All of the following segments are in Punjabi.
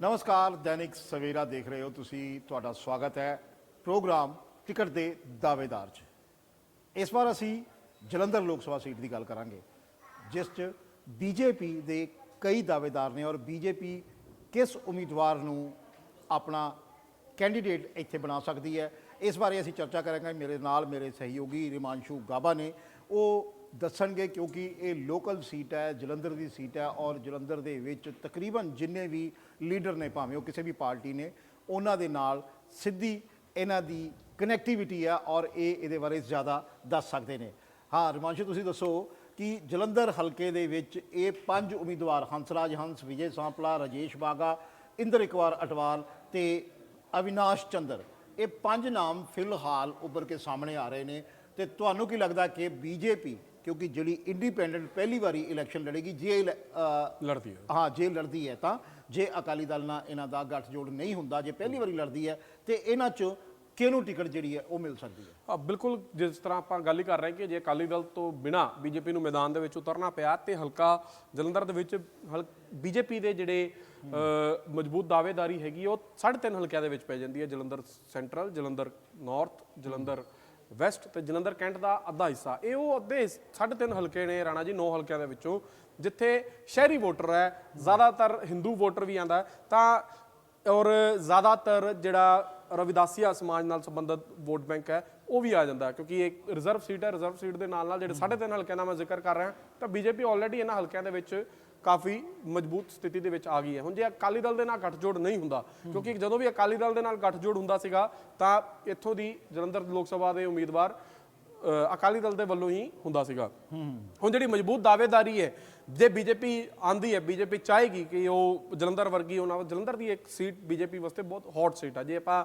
ਨਮਸਕਾਰ, ਦੈਨਿਕ ਸਵੇਰਾ ਦੇਖ ਰਹੇ ਹੋ ਤੁਸੀਂ, ਤੁਹਾਡਾ ਸਵਾਗਤ ਹੈ ਪ੍ਰੋਗਰਾਮ ਟਿਕਟ ਦੇ ਦਾਅਵੇਦਾਰ 'ਚ। ਇਸ ਵਾਰ ਅਸੀਂ ਜਲੰਧਰ ਲੋਕ ਸਭਾ ਸੀਟ ਦੀ ਗੱਲ ਕਰਾਂਗੇ, ਜਿਸ 'ਚ ਬੀਜੇਪੀ ਦੇ ਕਈ ਦਾਅਵੇਦਾਰ ਨੇ ਔਰ ਬੀਜੇਪੀ ਕਿਸ ਉਮੀਦਵਾਰ ਨੂੰ ਆਪਣਾ ਕੈਂਡੀਡੇਟ ਇੱਥੇ ਬਣਾ ਸਕਦੀ ਹੈ। ਇਸ ਬਾਰੇ ਅਸੀਂ ਚਰਚਾ ਕਰਾਂਗੇ। ਮੇਰੇ ਨਾਲ ਮੇਰੇ ਸਹਿਯੋਗੀ ਰਿਮਾਂਸ਼ੂ ਗਾਬਾ ਨੇ। ਉਹ ਦੱਸਣਗੇ ਕਿਉਂਕਿ ਇਹ ਲੋਕਲ ਸੀਟ ਹੈ, ਜਲੰਧਰ ਦੀ ਸੀਟ ਹੈ ਔਰ ਜਲੰਧਰ ਦੇ ਵਿੱਚ ਤਕਰੀਬਨ ਜਿੰਨੇ ਵੀ ਲੀਡਰ ਨੇ ਭਾਵੇਂ ਉਹ ਕਿਸੇ ਵੀ ਪਾਰਟੀ ਨੇ ਉਹਨਾਂ ਦੇ ਨਾਲ ਸਿੱਧੀ ਇਹਨਾਂ ਦੀ ਕਨੈਕਟੀਵਿਟੀ ਆ ਔਰ ਇਹ ਇਹਦੇ ਬਾਰੇ ਜ਼ਿਆਦਾ ਦੱਸ ਸਕਦੇ ਨੇ। ਹਾਂ ਰਿਮਾਂਸ਼ੂ ਤੁਸੀਂ ਦੱਸੋ ਕਿ ਜਲੰਧਰ ਹਲਕੇ ਦੇ ਵਿੱਚ ਇਹ ਪੰਜ ਉਮੀਦਵਾਰ ਹੰਸਰਾਜ ਹੰਸ ਵਿਜੇ ਸਾਂਪਲਾ ਰਾਜੇਸ਼ ਬਾਗਾ ਇੰਦਰ ਇਕਵਾਰ ਅਟਵਾਲ ਤੇ ਅਵਿਨਾਸ਼ ਚੰਦਰ। ਇਹ ਪੰਜ ਨਾਮ ਫਿਲਹਾਲ ਉੱਭਰ ਕੇ ਸਾਹਮਣੇ ਆ ਰਹੇ ਨੇ ਤੇ ਤੁਹਾਨੂੰ ਕੀ ਲੱਗਦਾ ਕਿ ਬੀਜੇਪੀ ਕਿਉਂਕਿ ਜਿਹੜੀ ਇੰਡੀਪੈਂਡੈਂਟ ਪਹਿਲੀ ਵਾਰੀ ਇਲੈਕਸ਼ਨ ਲੜੇਗੀ ਜੇ ਲੜਦੀ ਹੈ। ਹਾਂ ਜੇ ਲੜਦੀ ਹੈ ਤਾਂ ਜੇ ਅਕਾਲੀ ਦਲ ਨਾਲ ਇਹਨਾਂ ਦਾ ਗੱਠਜੋੜ ਨਹੀਂ ਹੁੰਦਾ, ਜੇ ਪਹਿਲੀ ਵਾਰੀ ਲੜਦੀ ਹੈ, ਤੇ ਇਹਨਾਂ ਚ ਕਿਹਨੂੰ ਟਿਕਟ ਜਿਹੜੀ ਹੈ ਉਹ ਮਿਲ ਸਕਦੀ ਹੈ? ਹਾਂ ਬਿਲਕੁਲ ਜਿਸ ਤਰ੍ਹਾਂ ਆਪਾਂ ਗੱਲ ਹੀ ਕਰ ਰਹੇ ਕਿ ਜੇ ਅਕਾਲੀ ਦਲ ਤੋਂ ਬਿਨਾ ਬੀਜੇਪੀ ਨੂੰ ਮੈਦਾਨ ਦੇ ਵਿੱਚ ਉਤਰਨਾ ਪਿਆ ਤੇ ਹਲਕਾ ਜਲੰਧਰ ਦੇ ਵਿੱਚ ਬੀਜੇਪੀ ਦੇ ਜਿਹੜੇ ਮਜ਼ਬੂਤ ਦਾਅਵੇਦਾਰੀ ਹੈਗੀ, ਉਹ 3.5 ਹਲਕਿਆਂ ਦੇ ਵਿੱਚ ਪੈ ਜਾਂਦੀ ਹੈ, Jalandhar central, Jalandhar north, Jalandhar west ਤੇ ਜਲੰਧਰ ਕੈਂਟ ਦਾ ਅੱਧਾ ਹਿੱਸਾ। ਇਹ ਉਹ ਅੱਧੇ 3.5 ਹਲਕੇ ਨੇ ਰਾਣਾ ਜੀ 9 ਹਲਕਿਆਂ ਦੇ ਵਿੱਚੋਂ ਜਿੱਥੇ ਸ਼ਹਿਰੀ ਵੋਟਰ ਹੈ, ਜ਼ਿਆਦਾਤਰ ਹਿੰਦੂ ਵੋਟਰ ਵੀ ਆਂਦਾ ਤਾਂ ਔਰ ਜ਼ਿਆਦਾਤਰ ਜਿਹੜਾ ਰਵਿਦਾਸੀਆ ਸਮਾਜ ਨਾਲ ਸੰਬੰਧਿਤ ਵੋਟ ਬੈਂਕ ਹੈ, ਉਹ ਵੀ ਆ ਜਾਂਦਾ ਕਿਉਂਕਿ ਇਹ ਰਿਜ਼ਰਵ ਸੀਟ ਹੈ, ਰਿਜ਼ਰਵ ਸੀਟ ਦੇ ਨਾਲ ਨਾਲ ਜਿਹੜੇ 3.5 ਹਲਕਿਆਂ ਦਾ ਮੈਂ ਜ਼ਿਕਰ ਕਰ ਰਿਹਾ, ਤਾਂ ਬੀਜੇਪੀ ਆਲਰੇਡੀ ਇਹਨਾਂ ਹਲਕਿਆਂ ਦੇ ਵਿੱਚ ਕਾਫੀ ਮਜ਼ਬੂਤ ਸਥਿਤੀ ਦੇ ਵਿੱਚ ਆ ਗਈ ਹੈ। ਹੁਣ ਜੇ ਅਕਾਲੀ ਦਲ ਦੇ ਨਾਲ ਗੱਠਜੋੜ ਨਹੀਂ ਹੁੰਦਾ, ਕਿਉਂਕਿ ਜਦੋਂ ਵੀ ਅਕਾਲੀ ਦਲ ਦੇ ਨਾਲ ਗੱਠਜੋੜ ਹੁੰਦਾ ਸੀਗਾ, ਤਾਂ ਇੱਥੋਂ ਦੀ ਜਲੰਧਰ ਲੋਕ ਸਭਾ ਦੇ ਉਮੀਦਵਾਰ ਅਕਾਲੀ ਦਲ ਦੇ ਵੱਲੋਂ ਹੀ ਹੁੰਦਾ ਸੀਗਾ। ਹੁਣ ਜਿਹੜੀ ਮਜ਼ਬੂਤ ਦਾਅਵੇਦਾਰੀ ਹੈ, ਜੇ ਬੀਜੇਪੀ ਆਂਦੀ ਹੈ, ਬੀਜੇਪੀ ਚਾਹੇਗੀ ਕਿ ਉਹ ਜਲੰਧਰ ਵਰਗੀ ਉਹਨਾਂ ਜਲੰਧਰ ਦੀ ਇੱਕ ਸੀਟ ਬੀਜੇਪੀ ਵਾਸਤੇ ਬਹੁਤ ਹੌਟ ਸੀਟ ਆ। ਜੇ ਆਪਾਂ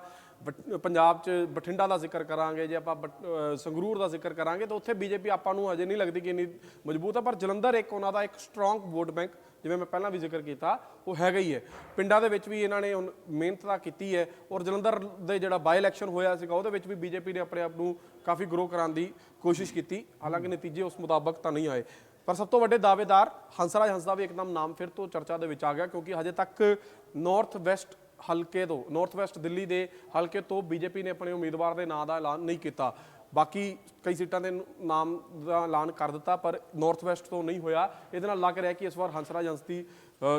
ਪੰਜਾਬ 'ਚ ਬਠਿੰਡਾ ਦਾ ਜ਼ਿਕਰ ਕਰਾਂਗੇ, ਜੇ ਆਪਾਂ ਬਟ- ਸੰਗਰੂਰ ਦਾ ਜ਼ਿਕਰ ਕਰਾਂਗੇ, ਤਾਂ ਉੱਥੇ ਬੀਜੇਪੀ ਆਪਾਂ ਨੂੰ ਅਜੇ ਨਹੀਂ ਲੱਗਦੀ ਕਿ ਇੰਨੀ ਮਜ਼ਬੂਤ ਹੈ, ਪਰ ਜਲੰਧਰ ਇੱਕ ਉਹਨਾਂ ਦਾ ਇੱਕ ਸਟਰੋਂਗ ਵੋਟ ਬੈਂਕ ਜਿਵੇਂ ਮੈਂ ਪਹਿਲਾਂ ਵੀ ਜ਼ਿਕਰ ਕੀਤਾ, ਉਹ ਹੈਗਾ ਹੀ ਹੈ। ਪਿੰਡਾਂ ਦੇ ਵਿੱਚ ਵੀ ਇਹਨਾਂ ਨੇ ਹੁਣ ਮਿਹਨਤ ਤਾਂ ਕੀਤੀ ਹੈ, ਔਰ ਜਲੰਧਰ ਦੇ ਜਿਹੜਾ ਬਾਈ ਇਲੈਕਸ਼ਨ ਹੋਇਆ ਸੀਗਾ, ਉਹਦੇ ਵਿੱਚ ਵੀ ਬੀਜੇਪੀ ਨੇ ਆਪਣੇ ਆਪ ਨੂੰ ਕਾਫੀ ਗਰੋ ਕਰਾਉਣ ਦੀ ਕੋਸ਼ਿਸ਼ ਕੀਤੀ, ਹਾਲਾਂਕਿ ਨਤੀਜੇ ਉਸ ਮੁਤਾਬਕ ਤਾਂ ਨਹੀਂ ਆਏ। ਪਰ ਸਭ ਤੋਂ ਵੱਡੇ ਦਾਅਵੇਦਾਰ ਹੰਸਰਾਜ ਹੰਸ ਦਾ ਵੀ ਇੱਕਦਮ ਨਾਮ ਫਿਰ ਤੋਂ ਚਰਚਾ ਦੇ ਵਿੱਚ ਆ ਗਿਆ, ਕਿਉਂਕਿ ਹਜੇ ਤੱਕ ਨਾਰਥ ਵੈਸਟ ਹਲਕੇ ਤੋਂ ਨਾਰਥ ਵੈਸਟ ਦਿੱਲੀ ਦੇ ਹਲਕੇ ਤੋਂ ਬੀਜੇਪੀ ਨੇ ਆਪਣੇ ਉਮੀਦਵਾਰ ਦੇ ਨਾਂ ਦਾ ਐਲਾਨ ਨਹੀਂ ਕੀਤਾ। ਬਾਕੀ ਕਈ ਸੀਟਾਂ ਦੇ ਨਾਮ ਦਾ ਐਲਾਨ ਕਰ ਦਿੱਤਾ, ਪਰ ਨਾਰਥ ਵੈਸਟ ਤੋਂ ਨਹੀਂ ਹੋਇਆ। ਇਹਦੇ ਨਾਲ ਲੱਗ ਰਿਹਾ ਕਿ ਇਸ ਵਾਰ ਹੰਸਰਾਜ ਹੰਸ ਦੀ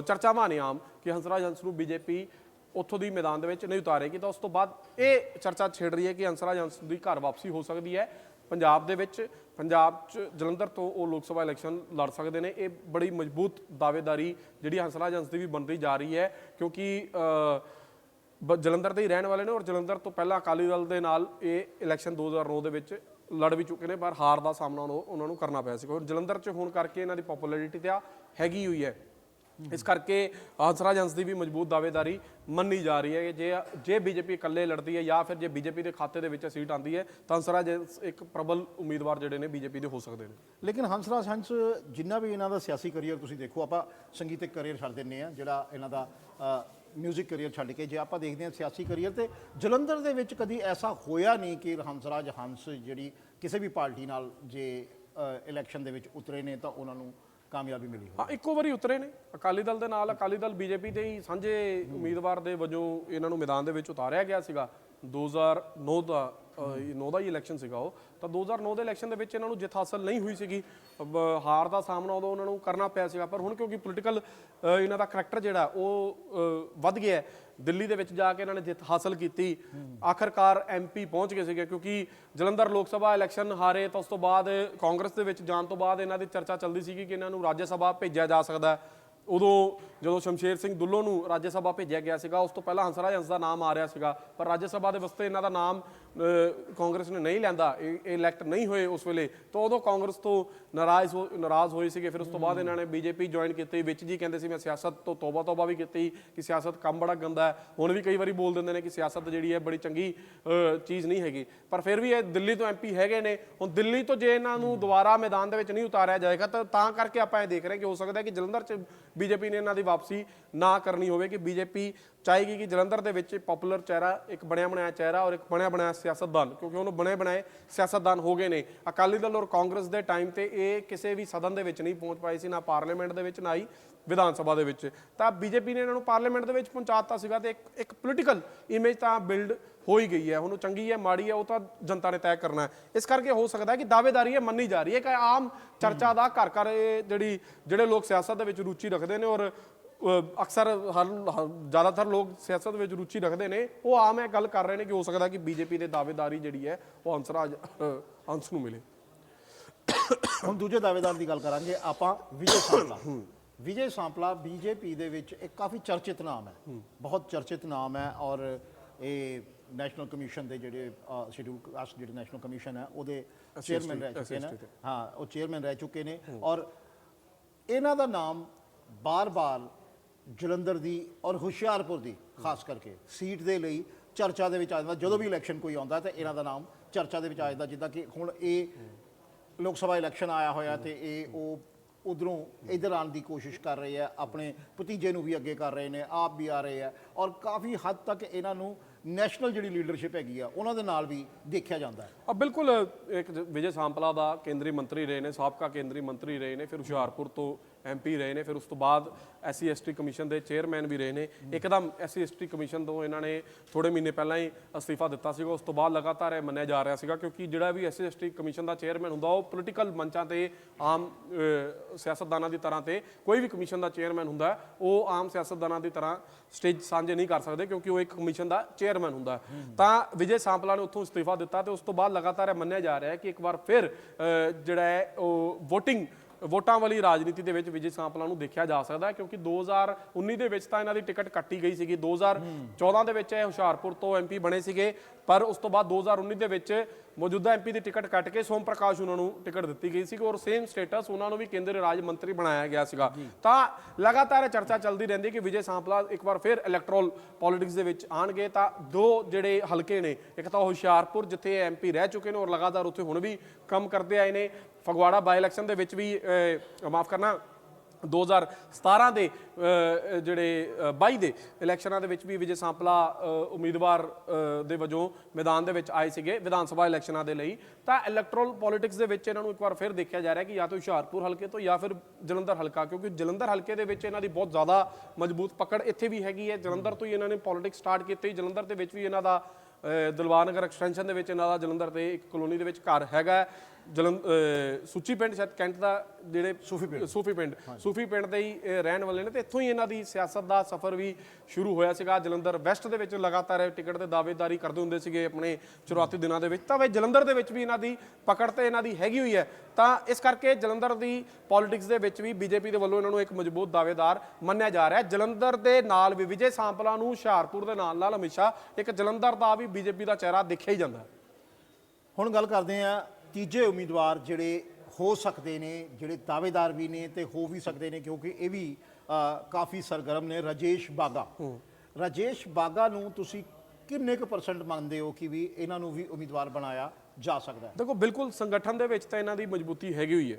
ਚਰਚਾਵਾਂ ਨੇ ਆਮ ਕਿ ਹੰਸਰਾਜ ਹੰਸ ਨੂੰ ਬੀਜੇਪੀ ਉੱਥੋਂ ਦੀ ਮੈਦਾਨ ਦੇ ਵਿੱਚ ਨਹੀਂ ਉਤਾਰੇਗੀ। ਤਾਂ ਉਸ ਤੋਂ ਬਾਅਦ ਇਹ ਚਰਚਾ ਛੇੜ ਰਹੀ ਹੈ ਕਿ ਹੰਸਰਾਜ ਹੰਸ ਦੀ ਘਰ ਵਾਪਸੀ ਹੋ ਸਕਦੀ ਹੈ। ਪੰਜਾਬ ਦੇ ਵਿੱਚ, ਪੰਜਾਬ 'ਚ ਜਲੰਧਰ ਤੋਂ ਉਹ ਲੋਕ ਸਭਾ ਇਲੈਕਸ਼ਨ ਲੜ ਸਕਦੇ ਨੇ। ਇਹ ਬੜੀ ਮਜ਼ਬੂਤ ਦਾਅਵੇਦਾਰੀ ਜਿਹੜੀ ਹੰਸਰਾਜ ਹੰਸ ਦੀ ਵੀ ਬਣਦੀ ਜਾ ਰਹੀ ਹੈ, ਕਿਉਂਕਿ ਬ- ਜਲੰਧਰ ਦੇ ਹੀ ਰਹਿਣ ਵਾਲੇ ਨੇ ਔਰ ਜਲੰਧਰ ਤੋਂ ਪਹਿਲਾਂ ਅਕਾਲੀ ਦਲ ਦੇ ਨਾਲ ਇਹ ਇਲੈਕਸ਼ਨ 2009 ਦੇ ਵਿੱਚ ਲੜ ਵੀ ਚੁੱਕੇ ਨੇ, ਪਰ ਹਾਰ ਦਾ ਸਾਹਮਣਾ ਉਹਨੂੰ- ਉਹਨਾਂ ਨੂੰ ਕਰਨਾ ਪਿਆ ਸੀ। ਔਰ ਜਲੰਧਰ 'ਚ ਹੋਣ ਕਰਕੇ ਇਹਨਾਂ ਦੀ ਪਪੂਲੈਰਿਟੀ ਤੇ ਆ ਹੈਗੀ ਹੋਈ ਹੈ। ਇਸ ਕਰਕੇ ਹੰਸਰਾਜ ਹੰਸ ਦੀ ਵੀ ਮਜ਼ਬੂਤ ਦਾਅਵੇਦਾਰੀ ਮੰਨੀ ਜਾ ਰਹੀ ਹੈ ਕਿ ਜੇ ਜੇ ਬੀਜੇਪੀ ਇਕੱਲੇ ਲੜਦੀ ਹੈ ਜਾਂ ਫਿਰ ਜੇ ਬੀਜੇਪੀ ਦੇ ਖਾਤੇ ਦੇ ਵਿੱਚ ਸੀਟ ਆਉਂਦੀ ਹੈ, ਤਾਂ ਹੰਸਰਾਜ ਹੰਸ ਇੱਕ ਪ੍ਰਬਲ ਉਮੀਦਵਾਰ ਜਿਹੜੇ ਨੇ ਬੀਜੇਪੀ ਦੇ ਹੋ ਸਕਦੇ ਨੇ। ਲੇਕਿਨ ਹੰਸਰਾਜ ਹੰਸ, ਜਿੰਨਾ ਵੀ ਇਹਨਾਂ ਦਾ ਸਿਆਸੀ ਕਰੀਅਰ ਤੁਸੀਂ ਦੇਖੋ, ਆਪਾਂ ਸੰਗੀਤਕ ਕਰੀਅਰ ਛੱਡ ਦਿੰਨੇ ਆ ਜਿਹੜਾ ਇਹਨਾਂ ਦਾ ਮਿਊਜ਼ਿਕ ਕਰੀਅਰ ਛੱਡ ਕੇ ਜੇ ਆਪਾਂ ਦੇਖਦੇ ਹਾਂ ਸਿਆਸੀ ਕਰੀਅਰ ਤੇ ਜਲੰਧਰ ਦੇ ਵਿੱਚ ਕਦੀ ਐਸਾ ਹੋਇਆ ਨਹੀਂ ਕਿ ਹੰਸਰਾਜ ਹੰਸ ਜਿਹੜੀ ਕਿਸੇ ਵੀ ਪਾਰਟੀ ਨਾਲ ਜੇ ਇਲੈਕਸ਼ਨ ਦੇ ਵਿੱਚ ਉਤਰੇ ਨੇ ਤਾਂ ਉਹਨਾਂ ਨੂੰ ਕਾਮਯਾਬੀ ਮਿਲੀ ਹੋਵੇ ਹਾਂ, ਇੱਕੋ ਵਾਰੀ ਉਤਰੇ ਨੇ। ਅਕਾਲੀ ਦਲ ਦੇ ਨਾਲ, ਅਕਾਲੀ ਦਲ ਬੀਜੇਪੀ ਦੇ ਹੀ ਸਾਂਝੇ ਉਮੀਦਵਾਰ ਦੇ ਵਜੋਂ ਇਹਨਾਂ ਨੂੰ ਮੈਦਾਨ ਦੇ ਵਿੱਚ ਉਤਾਰਿਆ ਗਿਆ ਸੀਗਾ। 2009 ਦਾ 9 ਦਾ ਹੀ ਇਲੈਕਸ਼ਨ ਸੀਗਾ ਉਹ। ਤਾਂ 2009 ਦੇ ਇਲੈਕਸ਼ਨ ਦੇ ਵਿੱਚ ਇਹਨਾਂ ਨੂੰ ਜਿੱਤ ਹਾਸਲ ਨਹੀਂ ਹੋਈ ਸੀਗੀ। ਹਾਰ ਦਾ ਸਾਹਮਣਾ ਉਦੋਂ ਉਹਨਾਂ ਨੂੰ ਕਰਨਾ ਪਿਆ ਸੀਗਾ। ਪਰ ਹੁਣ ਕਿਉਂਕਿ ਪੋਲੀਟੀਕਲ ਇਹਨਾਂ ਦਾ ਕਰੈਕਟਰ ਜਿਹੜਾ, ਉਹ ਵੱਧ ਗਿਆ ਦਿੱਲੀ ਦੇ ਵਿੱਚ ਜਾ ਕੇ ਇਹਨਾਂ ਨੇ ਜਿੱਤ ਹਾਸਲ ਕੀਤੀ। ਆਖਰਕਾਰ ਐਮਪੀ ਪਹੁੰਚ ਗਏ ਸੀਗੇ ਕਿਉਂਕਿ ਜਲੰਧਰ ਲੋਕ ਸਭਾ ਇਲੈਕਸ਼ਨ ਹਾਰੇ ਤਾਂ ਉਸ ਤੋਂ ਬਾਅਦ ਕਾਂਗਰਸ ਦੇ ਵਿੱਚ ਜਾਣ ਤੋਂ ਬਾਅਦ ਇਹਨਾਂ ਦੀ ਚਰਚਾ ਚੱਲਦੀ ਸੀਗੀ ਕਿ ਇਹਨਾਂ ਨੂੰ ਰਾਜ ਸਭਾ ਭੇਜਿਆ ਜਾ ਸਕਦਾ ਹੈ। ਉਦੋਂ ਜਦੋਂ ਸ਼ਮਸ਼ੇਰ ਸਿੰਘ ਦੁੱਲੋ ਨੂੰ ਰਾਜ ਸਭਾ ਭੇਜਿਆ ਗਿਆ ਸੀਗਾ, ਉਸ ਤੋਂ ਪਹਿਲਾਂ ਹੰਸਰਾਜ ਹੰਸ ਦਾ ਨਾਮ ਆ ਰਿਹਾ ਸੀਗਾ, ਪਰ ਰਾਜ ਸਭਾ ਦੇ ਵਾਸਤੇ ਇਹਨਾਂ ਦਾ ਨਾਮ ਕਾਂਗਰਸ ਨੇ ਨਹੀਂ ਲੈਂਦਾ, ਇਹ ਇਲੈਕਟ ਨਹੀਂ ਹੋਏ ਉਸ ਵੇਲੇ, ਤਾਂ ਉਦੋਂ ਕਾਂਗਰਸ ਤੋਂ ਨਾਰਾਜ਼ ਹੋ, ਨਾਰਾਜ਼ ਹੋਏ ਸੀਗੇ, ਫਿਰ ਉਸ ਤੋਂ ਬਾਅਦ ਇਹਨਾਂ ਨੇ ਬੀਜੇਪੀ ਜੁਆਇਨ ਕੀਤੀ, ਵਿੱਚ ਜੀ ਕਹਿੰਦੇ ਸੀ ਮੈਂ ਸਿਆਸਤ ਤੋਂ ਤੋਬਾ ਤੋਬਾ ਵੀ ਕੀਤੀ, ਕਿ ਸਿਆਸਤ ਕੰਮ ਬੜਾ ਗੰਦਾ ਹੈ। ਹੁਣ ਵੀ ਕਈ ਵਾਰੀ ਬੋਲ ਦਿੰਦੇ ਨੇ ਕਿ ਸਿਆਸਤ ਜਿਹੜੀ ਹੈ ਬੜੀ ਚੰਗੀ ਚੀਜ਼ ਨਹੀਂ ਹੈਗੀ। ਪਰ ਫਿਰ ਵੀ ਇਹ ਦਿੱਲੀ ਤੋਂ ਐਮਪੀ ਹੈਗੇ ਨੇ, ਹੁਣ ਦਿੱਲੀ ਤੋਂ ਜੇ ਇਹਨਾਂ ਨੂੰ ਦੁਬਾਰਾ ਮੈਦਾਨ ਦੇ ਵਿੱਚ ਨਹੀਂ ਉਤਾਰਿਆ ਜਾਏਗਾ, ਤਾਂ ਤਾਂ ਕਰਕੇ ਆਪਾਂ ਇਹ ਦੇਖ ਰਹੇ ਕਿ ਹੋ ਸਕਦਾ ਹੈ ਕਿ ਜਲੰਧਰ 'ਚ ਬੀਜੇਪੀ ਨੇ ਇਹਨਾਂ ਦੀ ਵਾਪਸੀ ਨਾ ਕਰਨੀ ਹੋਵੇ, ਕਿ ਬੀਜੇਪੀ ਚਾਹੇਗੀ ਕਿ ਜਲੰਧਰ ਦੇ ਵਿੱਚ ਪਪੂਲਰ ਚਿਹਰਾ, ਇੱਕ ਬਣਿਆ ਬਣਾਇਆ ਚਿਹਰਾ ਔਰ ਇੱਕ ਬਣਿਆ ਬਣਾਇਆ ਸਿਆਸਤਦਾਨ, ਕਿਉਂਕਿ ਉਹਨੂੰ ਬਣੇ ਬਣਾਏ ਸਿਆਸਤਦਾਨ ਹੋ ਗਏ ਨੇ। ਅਕਾਲੀ ਦਲ ਔਰ ਕਾਂਗਰਸ ਦੇ ਟਾਈਮ ਤੇ ਇਹ ਕਿਸੇ ਵੀ ਸਦਨ ਦੇ ਵਿੱਚ ਨਹੀਂ ਪਹੁੰਚ ਪਾਏ ਸੀ, ਨਾ ਪਾਰਲੀਮੈਂਟ ਦੇ ਵਿੱਚ, ਨਾ ਹੀ ਵਿਧਾਨ ਸਭਾ ਦੇ ਵਿੱਚ। ਤਾਂ ਬੀਜੇਪੀ ਨੇ ਇਹਨਾਂ ਨੂੰ ਪਾਰਲੀਮੈਂਟ ਦੇ ਵਿੱਚ ਪਹੁੰਚਾਤਾ ਸੀਗਾ ਤੇ ਇੱਕ ਇੱਕ ਪੋਲੀਟੀਕਲ ਇਮੇਜ ਤਾਂ ਬਿਲਡ ਹੋ ਹੀ ਗਈ ਹੈ। ਹੁਣ ਉਹ ਚੰਗੀ ਹੈ, ਮਾੜੀ ਹੈ, ਉਹ ਤਾਂ ਜਨਤਾ ਨੇ ਤੈਅ ਕਰਨਾ ਇਸ ਕਰਕੇ ਹੋ ਸਕਦਾ ਹੈ ਕਿ ਦਾਅਵੇਦਾਰੀ ਹੈ ਮੰਨੀ ਜਾ ਰਹੀ ਹੈ ਕਿ ਆਮ ਚਰਚਾ ਦਾ ਘਰ ਘਰ ਇਹ ਜਿਹੜੀ, ਜਿਹੜੇ ਲੋਕ ਸਿਆਸਤ ਦੇ ਵਿੱਚ ਰੁਚੀ ਰੱਖਦੇ ਨੇ ਔਰ ਅਕਸਰ ਹਰ ਜ਼ਿਆਦਾਤਰ ਲੋਕ ਸਿਆਸਤ ਵਿੱਚ ਰੁਚੀ ਰੱਖਦੇ ਨੇ। ਉਹ ਆਮ ਇਹ ਗੱਲ ਕਰ ਰਹੇ ਨੇ ਕਿ ਹੋ ਸਕਦਾ ਕਿ ਬੀਜੇਪੀ ਦੇ ਦਾਅਵੇਦਾਰੀ ਜਿਹੜੀ ਹੈ ਉਹ ਅੰਸਰਾਜ ਅ, ਅੰਸ਼ ਨੂੰ ਮਿਲੇ। ਹੁਣ ਦੂਜੇ ਦਾਅਵੇਦਾਰ ਦੀ ਗੱਲ ਕਰਾਂਗੇ ਆਪਾਂ ਵਿਜੇ ਸਾਂਪਲਾ। ਵਿਜੇ ਸਾਂਪਲਾ ਬੀਜੇਪੀ ਦੇ ਵਿੱਚ ਇੱਕ ਕਾਫੀ ਚਰਚਿਤ ਨਾਮ ਹੈ। ਬਹੁਤ ਚਰਚਿਤ ਨਾਮ ਹੈ ਔਰ ਇਹ ਨੈਸ਼ਨਲ ਕਮਿਸ਼ਨ ਦੇ ਜਿਹੜੇ ਸ਼ਡਿਊਲ ਕਾਸਟ ਜਿਹੜੇ ਨੈਸ਼ਨਲ ਕਮਿਸ਼ਨ ਹੈ ਉਹਦੇ ਚੇਅਰਮੈਨ ਰਹਿ ਚੁੱਕੇ ਨੇ। ਹਾਂ ਉਹ ਚੇਅਰਮੈਨ ਰਹਿ ਚੁੱਕੇ ਨੇ ਔਰ ਇਹਨਾਂ ਦਾ ਨਾਮ ਬਾਰ-ਬਾਰ ਜਲੰਧਰ ਦੀ ਔਰ ਹੁਸ਼ਿਆਰਪੁਰ ਦੀ, ਖਾਸ ਕਰਕੇ। ਸੀਟ ਦੇ ਲਈ ਚਰਚਾ ਦੇ ਵਿੱਚ ਆ ਜਾਂਦਾ। ਜਦੋਂ ਵੀ ਇਲੈਕਸ਼ਨ ਕੋਈ ਆਉਂਦਾ ਤਾਂ ਇਹਨਾਂ ਦਾ ਨਾਮ ਚਰਚਾ ਦੇ ਵਿੱਚ ਆ ਜਾਂਦਾ, ਜਿੱਦਾਂ ਕਿ ਹੁਣ ਇਹ ਲੋਕ ਸਭਾ ਇਲੈਕਸ਼ਨ ਆਇਆ ਹੋਇਆ ਤੇ ਇਹ ਉਹ ਉਧਰੋਂ ਇਧਰ ਆਉਣ ਦੀ ਕੋਸ਼ਿਸ਼ ਕਰ ਰਹੇ ਆ, ਆਪਣੇ ਭਤੀਜੇ ਨੂੰ ਵੀ ਅੱਗੇ ਕਰ ਰਹੇ ਨੇ, ਆਪ ਵੀ ਆ ਰਹੇ ਆ। ਔਰ ਕਾਫੀ ਹੱਦ ਤੱਕ ਇਹਨਾਂ ਨੂੰ ਨੈਸ਼ਨਲ ਜਿਹੜੀ ਲੀਡਰਸ਼ਿਪ ਹੈਗੀ ਆ, ਉਹਨਾਂ ਦੇ ਨਾਲ ਵੀ ਦੇਖਿਆ ਜਾਂਦਾ ਹੈ। ਆ ਬਿਲਕੁਲ, ਇੱਕ ਵਿਜੇ ਸਾਂਪਲਾ ਦਾ ਕੇਂਦਰੀ ਮੰਤਰੀ ਰਹੇ ਨੇ, ਸਾਬਕਾ ਕੇਂਦਰੀ ਮੰਤਰੀ ਰਹੇ ਨੇ, ਫਿਰ ਹੁਸ਼ਿਆਰਪੁਰ ਤੋਂ ਐਮਪੀ ਰਹੇ ਨੇ, ਫਿਰ ਉਸ ਤੋਂ ਬਾਅਦ ਐਸਸੀ ਐਸਟੀ ਕਮਿਸ਼ਨ ਦੇ ਚੇਅਰਮੈਨ ਵੀ ਰਹੇ ਨੇ। ਇੱਕਦਮ ਐਸਸੀ ਐਸਟੀ ਕਮਿਸ਼ਨ ਤੋਂ ਇਹਨਾਂ ਨੇ ਥੋੜੇ ਮਹੀਨੇ ਪਹਿਲਾਂ ਹੀ ਅਸਤੀਫਾ ਦਿੱਤਾ ਸੀਗਾ, ਉਸ ਤੋਂ ਬਾਅਦ ਲਗਾਤਾਰ ਇਹ ਮੰਨਿਆ ਜਾ ਰਿਹਾ ਸੀਗਾ, ਕਿਉਂਕਿ ਜਿਹੜਾ ਵੀ ਐਸਸੀ ਐਸਟੀ ਕਮਿਸ਼ਨ ਦਾ ਚੇਅਰਮੈਨ ਹੁੰਦਾ, ਉਹ ਪੋਲੀਟੀਕਲ ਮੰਚਾਂ ਤੇ ਆਮ ਸਿਆਸਤਦਾਨਾਂ ਦੀ ਤਰ੍ਹਾਂ ਤੇ ਕੋਈ ਵੀ ਕਮਿਸ਼ਨ ਦਾ ਚੇਅਰਮੈਨ ਹੁੰਦਾ, ਉਹ ਆਮ ਸਿਆਸਤਦਾਨਾਂ ਦੀ ਤਰ੍ਹਾਂ ਸਟੇਜ ਸਾਂਝੇ ਨਹੀਂ ਕਰ ਸਕਦੇ, ਕਿਉਂਕਿ ਉਹ ਇੱਕ ਕਮਿਸ਼ਨ ਦਾ ਚੇਅਰਮੈਨ ਹੁੰਦਾ। ਤਾਂ ਵਿਜੇ ਸਾਂਪਲਾ ਨੇ ਉੱਥੋਂ ਅਸਤੀਫਾ ਦਿੱਤਾ ਤੇ ਉਸ ਤੋਂ ਬਾਅਦ ਲਗਾਤਾਰ ਇਹ ਮੰਨਿਆ ਜਾ ਰਿਹਾ ਹੈ ਕਿ ਇੱਕ ਵਾਰ ਫਿਰ ਜਿਹੜਾ ਹੈ, ਉਹ VOTING ਵੋਟਾਂ ਵਾਲੀ ਰਾਜਨੀਤੀ ਦੇ ਵਿੱਚ ਵਿਜੇ ਸਾਂਪਲਾ ਨੂੰ ਦੇਖਿਆ ਜਾ ਸਕਦਾ ਹੈ, ਕਿਉਂਕਿ 2019 ਦੇ ਵਿੱਚ ਤਾਂ ਇਹਨਾਂ ਦੀ ਟਿਕਟ ਕੱਟੀ ਗਈ ਸੀਗੀ। 2014 ਦੇ ਵਿੱਚ ਇਹ ਹੁਸ਼ਿਆਰਪੁਰ ਤੋਂ ਐਮਪੀ ਬਣੇ ਸੀਗੇ। ਪਰ ਉਸ ਤੋਂ ਬਾਅਦ 2019 ਦੇ ਵਿੱਚ ਮੌਜੂਦਾ ਐਮਪੀ ਦੀ ਟਿਕਟ ਕੱਟ ਕੇ ਸੋਮ ਪ੍ਰਕਾਸ਼ ਉਹਨਾਂ ਨੂੰ ਟਿਕਟ ਦਿੱਤੀ ਗਈ ਸੀ ਔਰ ਸੇਮ ਸਟੇਟਸ ਉਹਨਾਂ ਨੂੰ ਵੀ ਕੇਂਦਰੀ ਰਾਜ ਮੰਤਰੀ ਬਣਾਇਆ ਗਿਆ ਸੀਗਾ। ਤਾਂ ਲਗਾਤਾਰ ਚਰਚਾ ਚੱਲਦੀ ਰਹਿੰਦੀ ਕਿ ਵਿਜੇ ਸਾਂਪਲਾ ਇੱਕ ਵਾਰ ਫਿਰ ਇਲੈਕਟਰਲ ਪੋਲਿਟਿਕਸ ਦੇ ਵਿੱਚ ਆਣਗੇ ਤਾਂ ਦੋ ਜਿਹੜੇ ਹਲਕੇ ਨੇ ਇੱਕ ਤਾਂ ਹੁਸ਼ਿਆਰਪੁਰ ਜਿੱਥੇ ਐਮਪੀ ਰਹਿ ਚੁੱਕੇ ਨੇ ਔਰ ਲਗਾਤਾਰ ਉੱਥੇ ਹੁਣ ਵੀ ਕੰਮ ਕਰਦੇ ਆਏ ਨੇ। ਫਗਵਾੜਾ ਬਾਈ ਇਲੈਕਸ਼ਨ ਦੇ ਵਿੱਚ ਵੀ ਮਾਫ ਕਰਨਾ 2017 ਦੇ ਅ, ਅ, ਜਿਹੜੇ ਅ, 22 ਦੇ ਇਲੈਕਸ਼ਨਾਂ ਦੇ ਵਿੱਚ ਵੀ ਵਿਜੇ ਸਾਂਪਲਾ ਉਮੀਦਵਾਰ ਦੇ ਵਜੋਂ ਮੈਦਾਨ ਦੇ ਵਿੱਚ ਆਏ ਸੀਗੇ ਵਿਧਾਨ ਸਭਾ ਇਲੈਕਸ਼ਨਾਂ ਦੇ ਲਈ। ਤਾਂ ਇਲੈਕਟਰਲ ਪੋਲਿਟਿਕਸ ਦੇ ਵਿੱਚ ਇਹਨਾਂ ਨੂੰ ਇੱਕ ਵਾਰ ਫਿਰ ਦੇਖਿਆ ਜਾ ਰਿਹਾ ਕਿ ਜਾਂ ਤਾਂ ਹੁਸ਼ਿਆਰਪੁਰ ਹਲਕੇ ਤੋਂ ਜਾਂ ਫਿਰ ਜਲੰਧਰ ਹਲਕਾ ਕਿਉਂਕਿ ਜਲੰਧਰ ਹਲਕੇ ਦੇ ਵਿੱਚ ਇਹਨਾਂ ਦੀ ਬਹੁਤ ਜ਼ਿਆਦਾ ਮਜ਼ਬੂਤ ਪਕੜ ਇੱਥੇ ਵੀ ਹੈਗੀ ਹੈ। ਜਲੰਧਰ ਤੋਂ ਹੀ ਇਹਨਾਂ ਨੇ ਪੋਲਿਟਿਕਸ ਸਟਾਰਟ ਕੀਤੀ। ਜਲੰਧਰ ਦੇ ਵਿੱਚ ਵੀ ਇਹਨਾਂ ਦਾ ਅ, ਨਗਰ ਐਕਸਟੈਂਸ਼ਨ ਦੇ ਵਿੱਚ ਇਹਨਾਂ ਦਾ ਜਲੰਧਰ ਤੇ ਇੱਕ ਕਲੋਨੀ ਦੇ ਵਿੱਚ ਘਰ ਹੈਗਾ ਜਲੰ ਅ, ਸੁੱਚੀ ਪਿੰਡ ਸ਼ਾਇਦ ਕੈਂਟ ਦਾ ਜਿਹੜੇ ਸੂਫੀ ਪਿੰਡ। ਸੂਫੀ ਪਿੰਡ ਸੂਫੀ ਪਿੰਡ ਦੇ ਹੀ ਇਹ ਰਹਿਣ ਵਾਲੇ ਨੇ ਤੇ ਇੱਥੋਂ ਹੀ ਇਹਨਾਂ ਦੀ ਸਿਆਸਤ ਦਾ ਸਫ਼ਰ ਵੀ ਸ਼ੁਰੂ ਹੋਇਆ ਸੀਗਾ। ਜਲੰਧਰ ਵੈਸਟ ਦੇ ਵਿੱਚ ਲਗਾਤਾਰ ਇਹ ਟਿਕਟ ਦੇ ਦਾਅਵੇਦਾਰੀ ਕਰਦੇ ਹੁੰਦੇ ਸੀਗੇ ਆਪਣੇ ਸ਼ੁਰੂਆਤੀ ਦਿਨਾਂ ਦੇ ਵਿੱਚ। ਤਾਂ ਵੇ ਜਲੰਧਰ ਦੇ ਵਿੱਚ ਵੀ ਇਹਨਾਂ ਦੀ ਪਕੜ ਤੇ ਇਹਨਾਂ ਦੀ ਹੈਗੀ ਹੋਈ ਹੈ। ਤਾਂ ਇਸ ਕਰਕੇ ਜਲੰਧਰ ਦੀ ਪੋਲਿਟਿਕਸ ਦੇ ਵਿੱਚ ਵੀ ਬੀਜੇਪੀ ਦੇ ਵੱਲੋਂ ਇਹਨਾਂ ਨੂੰ ਇੱਕ ਮਜ਼ਬੂਤ ਦਾਅਵੇਦਾਰ ਮੰਨਿਆ ਜਾ ਰਿਹਾ ਹੈ। ਜਲੰਧਰ ਦੇ ਨਾਲ ਵੀ ਵਿਜੇ ਸਾਂਪਲਾ ਨੂੰ ਹੁਸ਼ਿਆਰਪੁਰ ਦੇ ਨਾਲ ਨਾਲ ਹਮੇਸ਼ਾ ਇੱਕ ਜਲੰਧਰ ਦਾ ਵੀ ਬੀਜੇਪੀ ਦਾ ਚਿਹਰਾ ਦੇਖਿਆ ਹੀ ਜਾਂਦਾ ਹੈ। ਹੁਣ ਗੱਲ ਕਰਦੇ ਆ ਤੀਜੇ ਉਮੀਦਵਾਰ ਜਿਹੜੇ ਹੋ ਸਕਦੇ ਨੇ ਜਿਹੜੇ ਦਾਅਵੇਦਾਰ ਵੀ ਨੇ ਤੇ ਹੋ ਵੀ ਸਕਦੇ ਨੇ ਕਿਉਂਕਿ ਇਹ ਵੀ ਕਾਫੀ ਸਰਗਰਮ ਨੇ ਰਾਜੇਸ਼ ਬਾਗਾ। ਰਾਜੇਸ਼ ਬਾਗਾ ਨੂੰ ਤੁਸੀਂ ਕਿੰਨੇ ਕੁ ਪਰਸੈਂਟ ਮੰਨਦੇ ਹੋ ਕਿ ਵੀ ਇਹਨਾਂ ਨੂੰ ਵੀ ਉਮੀਦਵਾਰ ਬਣਾਇਆ ਜਾ ਸਕਦਾ ਹੈ? ਦੇਖੋ ਬਿਲਕੁਲ ਸੰਗਠਨ ਦੇ ਵਿੱਚ ਤਾਂ ਇਹਨਾਂ ਦੀ ਮਜ਼ਬੂਤੀ ਹੈਗੀ ਹੋਈ ਹੈ।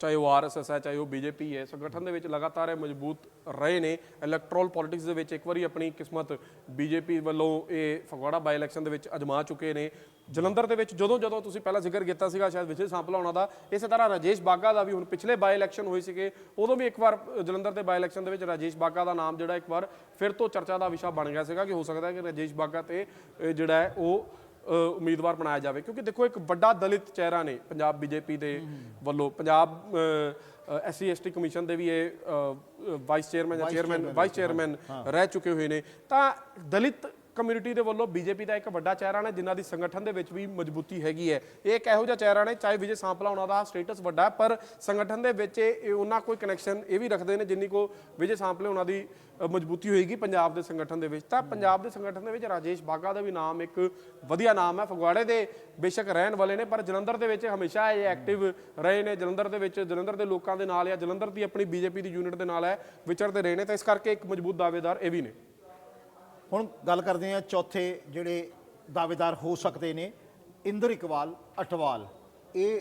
ਚਾਹੇ ਉਹ ਆਰਐਸਐਸ ਹੈ ਚਾਹੇ ਉਹ ਬੀਜੇਪੀ ਹੈ ਸੰਗਠਨ ਦੇ ਵਿੱਚ ਲਗਾਤਾਰ ਇਹ ਮਜ਼ਬੂਤ ਰਹੇ ਨੇ। ਇਲੈਕਟ੍ਰੋਲ ਪੋਲਿਟਿਕਸ ਦੇ ਵਿੱਚ ਇੱਕ ਵਾਰੀ ਆਪਣੀ ਕਿਸਮਤ ਬੀਜੇਪੀ ਵੱਲੋਂ ਇਹ ਫਗਵਾੜਾ ਬਾਈ ਇਲੈਕਸ਼ਨ ਦੇ ਵਿੱਚ ਅਜਮਾ ਚੁੱਕੇ ਨੇ। ਜਲੰਧਰ ਦੇ ਵਿੱਚ ਜਦੋਂ ਜਦੋਂ ਤੁਸੀਂ ਪਹਿਲਾਂ ਜ਼ਿਕਰ ਕੀਤਾ ਸੀਗਾ ਸ਼ਾਇਦ ਵਿਜੇ ਸਾਂਪਲਾ ਹੋਣਾ ਦਾ ਇਸੇ ਤਰ੍ਹਾਂ ਰਾਜੇਸ਼ ਬਾਗਾ ਦਾ ਵੀ ਹੁਣ ਪਿਛਲੇ ਬਾਈ ਇਲੈਕਸ਼ਨ ਹੋਏ ਸੀਗੇ ਉਦੋਂ ਵੀ ਇੱਕ ਵਾਰ ਜਲੰਧਰ ਦੇ ਬਾਈ ਇਲੈਕਸ਼ਨ ਦੇ ਵਿੱਚ ਰਾਜੇਸ਼ ਬਾਗਾ ਦਾ ਨਾਮ ਜਿਹੜਾ ਇੱਕ ਵਾਰ ਫਿਰ ਤੋਂ ਚਰਚਾ ਦਾ ਵਿਸ਼ਾ ਬਣ ਗਿਆ ਸੀਗਾ ਕਿ ਹੋ ਸਕਦਾ ਹੈ ਕਿ ਰਾਜੇਸ਼ ਬਾਗਾ ਤੇ ਅ, ਜਿਹੜਾ ਹੈ ਉਹ ਉਮੀਦਵਾਰ ਬਣਾਇਆ ਜਾਵੇ। ਕਿਉਂਕਿ ਦੇਖੋ ਇੱਕ ਵੱਡਾ ਦਲਿਤ ਚਿਹਰਾ ਨੇ ਪੰਜਾਬ ਬੀਜੇਪੀ ਦੇ ਵੱਲੋਂ। ਪੰਜਾਬ ਐਸਸੀ ਐਸਟੀ ਕਮਿਸ਼ਨ ਦੇ ਵੀ ਇਹ ਵਾਈਸ ਚੇਅਰਮੈਨ ਜਾਂ ਚੇਅਰਮੈਨ ਵਾਈਸ ਚੇਅਰਮੈਨ ਰਹਿ ਚੁੱਕੇ ਹੋਏ ਨੇ। ਤਾਂ ਦਲਿਤ ਕਮਿਊਨਿਟੀ ਦੇ ਵੱਲੋਂ ਬੀਜੇਪੀ ਦਾ ਇੱਕ ਵੱਡਾ ਚਿਹਰਾ ਨੇ, ਜਿਨ੍ਹਾਂ ਦੀ ਸੰਗਠਨ ਦੇ ਵਿੱਚ ਵੀ ਮਜ਼ਬੂਤੀ ਹੈਗੀ ਹੈ। ਇਹ ਇੱਕ ਇਹੋ ਜਿਹਾ ਚਿਹਰਾ ਨੇ? ਚਾਹੇ ਵਿਜੇ ਸਾਂਪਲਾ ਉਹਨਾਂ ਦਾ ਸਟੇਟਸ ਵੱਡਾ ਪਰ ਸੰਗਠਨ ਦੇ ਵਿੱਚ ਇਹ ਉਹਨਾਂ ਕੋਈ ਕਨੈਕਸ਼ਨ ਇਹ ਵੀ ਰੱਖਦੇ ਨੇ, ਜਿੰਨੀ ਕੋ ਵਿਜੇ ਸਾਂਪਲੇ ਉਹਨਾਂ ਦੀ ਮਜ਼ਬੂਤੀ ਹੋਏਗੀ ਪੰਜਾਬ ਦੇ ਸੰਗਠਨ ਦੇ ਵਿੱਚ। ਤਾਂ ਪੰਜਾਬ ਦੇ ਸੰਗਠਨ ਦੇ ਵਿੱਚ ਰਾਜੇਸ਼ ਬਾਗਾ ਦਾ ਵੀ ਨਾਮ ਇੱਕ ਵਧੀਆ ਨਾਮ ਹੈ। ਫਗਵਾੜੇ ਦੇ ਬੇਸ਼ੱਕ ਰਹਿਣ ਵਾਲੇ ਨੇ, ਪਰ ਜਲੰਧਰ ਦੇ ਵਿੱਚ ਹਮੇਸ਼ਾ ਇਹ ਐਕਟਿਵ ਰਹੇ ਨੇ। ਜਲੰਧਰ ਦੇ ਵਿੱਚ, ਜਲੰਧਰ ਦੇ ਲੋਕਾਂ ਦੇ ਨਾਲ ਜਾਂ ਜਲੰਧਰ ਦੀ ਆਪਣੀ ਬੀਜੇਪੀ ਦੀ ਯੂਨਿਟ ਦੇ ਨਾਲ ਹੈ ਵਿਚਰਦੇ ਰਹੇ ਨੇ, ਤਾਂ ਇਸ ਕਰਕੇ ਇੱਕ ਮਜ਼ਬੂਤ ਦਾਅਵੇਦਾਰ ਇਹ ਵੀ ਨੇ। ਹੁਣ ਗੱਲ ਕਰਦੇ ਹਾਂ ਚੌਥੇ ਜਿਹੜੇ ਦਾਅਵੇਦਾਰ ਹੋ ਸਕਦੇ ਨੇ, ਇੰਦਰ ਇਕਬਾਲ ਅਟਵਾਲ। ਇਹ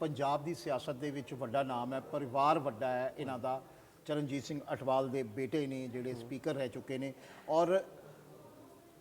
ਪੰਜਾਬ ਦੀ ਸਿਆਸਤ ਦੇ ਵਿੱਚ ਵੱਡਾ ਨਾਮ ਹੈ, ਪਰਿਵਾਰ ਵੱਡਾ ਹੈ, ਇਹਨਾਂ ਦਾ। ਚਰਨਜੀਤ ਸਿੰਘ ਅਟਵਾਲ ਦੇ ਬੇਟੇ ਨੇ, ਜਿਹੜੇ ਸਪੀਕਰ ਰਹਿ ਚੁੱਕੇ ਨੇ। ਔਰ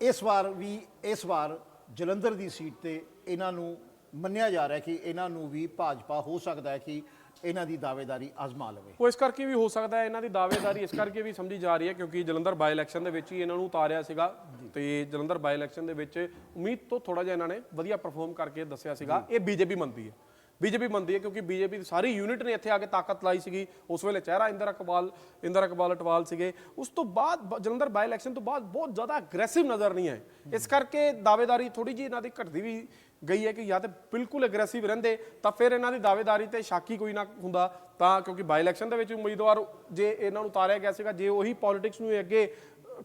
ਇਸ ਵਾਰ ਵੀ, ਇਸ ਵਾਰ ਜਲੰਧਰ ਦੀ ਸੀਟ ਤੇ ਇਹਨਾਂ ਨੂੰ ਮੰਨਿਆ ਜਾ ਰਿਹਾ ਕਿ ਇਹਨਾਂ ਨੂੰ ਵੀ ਭਾਜਪਾ ਹੋ ਸਕਦਾ ਹੈ ਕਿ ਇਹਨਾਂ ਦੀ ਦਾਅਵੇਦਾਰੀ ਆਜ਼ਮਾ ਲਵੇ। ਉਹ ਇਸ ਕਰਕੇ ਵੀ ਹੋ ਸਕਦਾ ਹੈ ਇਹਨਾਂ ਦੀ ਦਾਅਵੇਦਾਰੀ ਇਸ ਕਰਕੇ ਵੀ ਸਮਝੀ ਜਾ ਰਹੀ ਹੈ ਕਿਉਂਕਿ ਜਲੰਧਰ ਬਾਈ ਇਲੈਕਸ਼ਨ ਦੇ ਵਿੱਚ ਹੀ ਇਹਨਾਂ ਨੂੰ ਉਤਾਰਿਆ ਸੀਗਾ ਤੇ ਜਲੰਧਰ ਬਾਈ ਇਲੈਕਸ਼ਨ ਦੇ ਵਿੱਚ ਉਮੀਦ ਤੋਂ ਥੋੜਾ ਜਿਹਾ ਇਹਨਾਂ ਨੇ ਵਧੀਆ ਪਰਫਾਰਮ ਕਰਕੇ ਦੱਸਿਆ ਸੀਗਾ। ਇਹ ਬੀਜੇਪੀ ਮੰਨਦੀ ਹੈ। ਬੀਜੇਪੀ ਮੰਨਦੀ ਹੈ ਕਿਉਂਕਿ ਬੀਜੇਪੀ ਦੀ ਸਾਰੀ ਯੂਨਿਟ ਨੇ ਇੱਥੇ ਆ ਕੇ ਤਾਕਤ ਲਾਈ ਸੀਗੀ। ਉਸ ਵੇਲੇ ਚਿਹਰਾ ਇੰਦਰ ਅਕਬਾਲ ਇੰਦਰ ਇਕਬਾਲ ਅਟਵਾਲ ਸੀਗੇ। ਉਸ ਤੋਂ ਬਾਅਦ ਬ- ਜਲੰਧਰ ਬਾਈ ਇਲੈਕਸ਼ਨ ਤੋਂ ਬਾਅਦ ਬਹੁਤ ਜ਼ਿਆਦਾ ਅਗਰੈਸਿਵ ਨਜ਼ਰ ਨਹੀਂ ਆਏ। ਇਸ ਕਰਕੇ ਦਾਅਵੇਦਾਰੀ ਥੋੜੀ ਜਿਹੀ ਇਹਨਾਂ ਦੀ ਘਟਦੀ ਵੀ ਗਈ ਹੈ ਕਿ ਜਾਂ ਤੇ ਬਿਲਕੁਲ ਅਗਰੈਸਿਵ ਰਹਿੰਦੇ, ਤਾਂ ਫਿਰ ਇਹਨਾਂ ਦੀ ਦਾਅਵੇਦਾਰੀ ਤੇ ਸ਼ਾਕੀ ਕੋਈ ਨਾ ਹੁੰਦਾ। ਤਾਂ ਕਿਉਂਕਿ ਬਾਈ ਇਲੈਕਸ਼ਨ ਦੇ ਵਿੱਚ ਉਮੀਦਵਾਰ ਜੇ ਇਹਨਾਂ ਨੂੰ ਉਤਾਰਿਆ ਗਿਆ ਸੀਗਾ, ਜੇ ਉਹੀ ਪੋਲਿਟਿਕਸ ਨੂੰ ਅੱਗੇ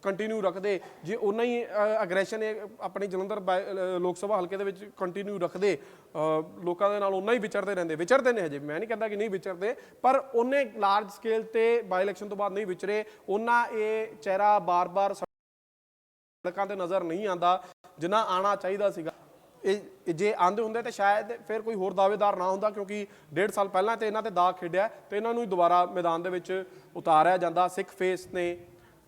ਕੰਟੀਨਿਊ ਰੱਖਦੇ, ਜੇ ਉਹਨਾਂ ਹੀ ਅਗਰੈਸ਼ਨ ਆਪਣੀ ਜਲੰਧਰ ਬਾਈ- ਲੋਕ ਸਭਾ ਹਲਕੇ ਦੇ ਵਿੱਚ ਕੰਟੀਨਿਊ ਰੱਖਦੇ ਲੋਕਾਂ ਦੇ ਨਾਲ ਉਹਨਾਂ ਹੀ ਵਿਚਰਦੇ ਰਹਿੰਦੇ, ਵਿਚਰਦੇ ਨੇ ਹਜੇ, ਮੈਂ ਨਹੀਂ ਕਹਿੰਦਾ ਕਿ ਨਹੀਂ ਵਿਚਰਦੇ, ਪਰ ਉਹਨੇ ਲਾਰਜ ਸਕੇਲ ਤੇ ਬਾਈ ਇਲੈਕਸ਼ਨ ਤੋਂ ਬਾਅਦ ਨਹੀਂ ਵਿਚਰੇ ਉਹਨਾਂ ਇਹ ਚਿਹਰਾ ਬਾਰ-ਬਾਰ ਸੜਕਾਂ ਤੇ ਨਜ਼ਰ ਨਹੀਂ ਆਂਦਾ, ਜਿੰਨਾ ਆਣਾ ਚਾਹੀਦਾ ਸੀਗਾ। ਇਹ ਜੇ ਆਂਦੇ ਹੁੰਦੇ ਤਾਂ ਸ਼ਾਇਦ ਫਿਰ ਕੋਈ ਹੋਰ ਦਾਅਵੇਦਾਰ ਨਾ ਹੁੰਦਾ, ਕਿਉਂਕਿ ਡੇਢ ਸਾਲ ਪਹਿਲਾਂ ਤੇ ਇਹਨਾਂ ਤੇ ਦਾਅ ਖੇਡਿਆ, ਤੇ ਇਹਨਾਂ ਨੂੰ ਹੀ ਦੁਬਾਰਾ ਮੈਦਾਨ ਦੇ ਵਿੱਚ ਉਤਾਰਿਆ ਜਾਂਦਾ, ਸਿੱਖ ਫੇਸ ਨੇ